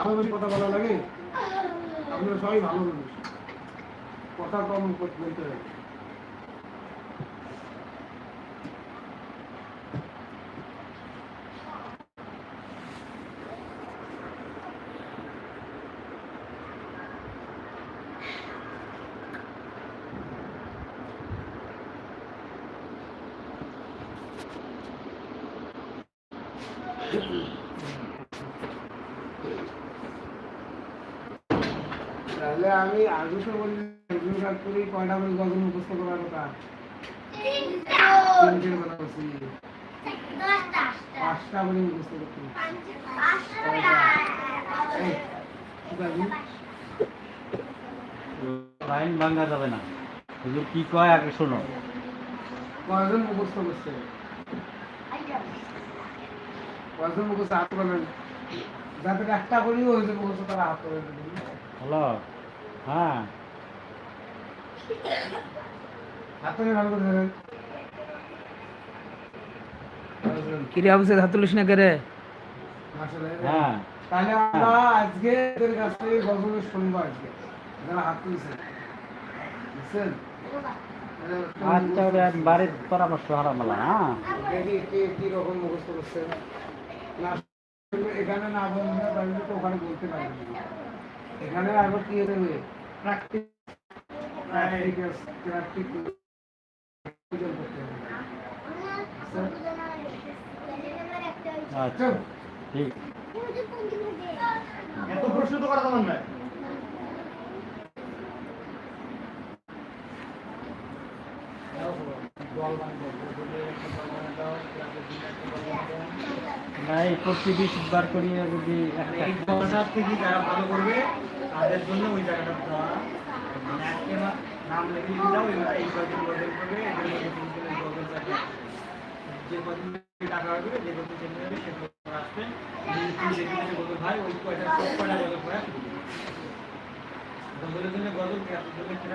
ভালো কথা বলা লাগে আপনারা সবাই ভালো মানুষ। কথা কম বলতে হবে। তাহলে আমি আগে তো বলি করি কয়টা করে গজল মুখস্থ করার কথা তিনটের কথা বলছি। পাঁচটা করে মুখস্থ করতে? লাইন ভাঙা যাবে না। হুজুর কি কয় আগে শোনো। কয়জন মুখস্থ করছে? কয়জন মুখস্থ? হাত করবেন যাদের একটা করিও হয়েছে মুখস্থ তারা হাত করে হ্যালো। হ্যাঁ। করে অবশ্যই হাত তুলিস না কেরে? মাশাআল্লাহ। হ্যাঁ। তাহলে আমরা আজকে এদের কাছ থেকে গল্প শুনব আজকে। যারা হাত তুলছে। বুঝছেন? আচ্ছা বাড়ির পরামর্শ হারামালা হ্যাঁ। কি রকম মুখস্থ করছেন না এখানে না বললে তাহলে তো ওখানে বলতে পারবেন। এখানে আবার কি হবে প্র্যাকটিস করতে হবে আচ্ছা ঠিক এত প্রশ্ন তো করা তোমার নয় নাই প্রতি বিশ বার করিয়ে যদি একটা দশার থেকে যারা ভালো করবে তাদের জন্য ওই জায়গাটা দেওয়া মানে নাম লিখে লিখে দাও এই কদিন বদল করবে যে কদিন টাকা হবে যে কদিন চেঞ্জ হবে সে কদিন আসবে। ভাই ওই কয়টা সব কয়টা বদল করে বদলের জন্য বদল কি আপনার জন্য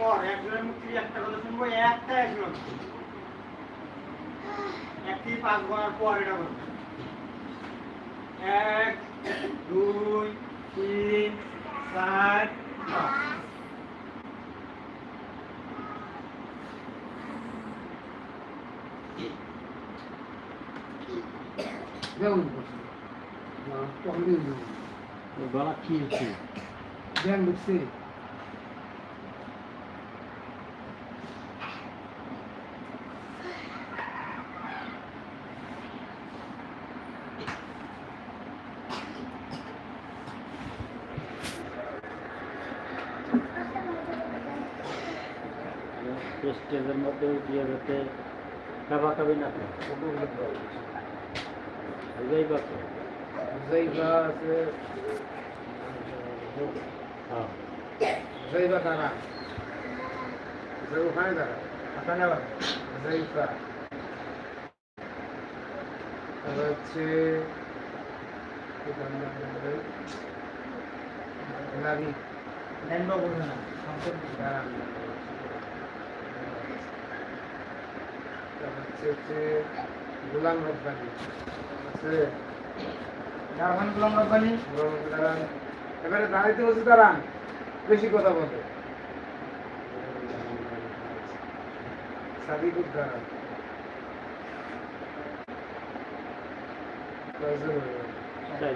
এরপর একজনের মুখ থেকে একটা কথা শুনবো একটা একজন একটি পাঁচ গণার পর এটা বলবো এক দুই তিন চার পাঁচ দেখুন গলা কি হচ্ছে জ্ঞান ঢুকছে স্টেজের মধ্যে দিয়ে যেতে কাবা কাবি না তো বুঝাই পাচ্ছ জৈবা আছে হ্যাঁ। জৈবা কারা হচ্ছে না। হচ্ছে গোলাম রব্বানি। আছে? দাঁড়ান গোলাম রব্বানি? গোলাম দাঁড়ান এবারে দাঁড়াইতে বলছি দাঁড়ান। বেশি কথা বলে সাদিকুর দাঁড়ান। তাই।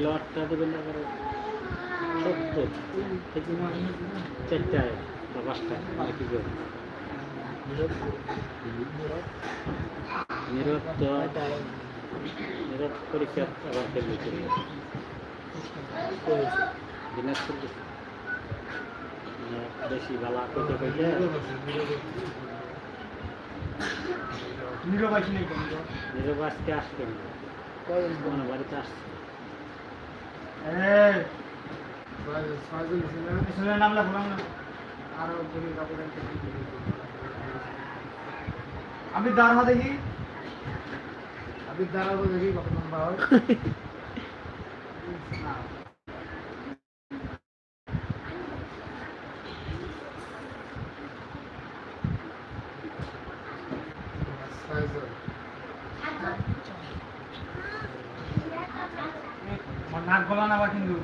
তেল দেবেন এবারে সত্তর। থেকে চারটায় বা পাঁচটায় আর কি করে? নিরত নিরত পরীক্ষা আবার দিনাজপুর মানে বেশি ভালো কইতে কইতে নীরব আসি নাই আজকে আসবে বাড়িতে আসছে এই, পিছনের নাম লেখলাম না। আরও যদি কাপড় একটা কি দিবি। আমি দাঁড়া দেখি। আমি দাঁড়াবো দেখি কত নম্বর হয়। না। আমার নাক গলা না কিন্তু?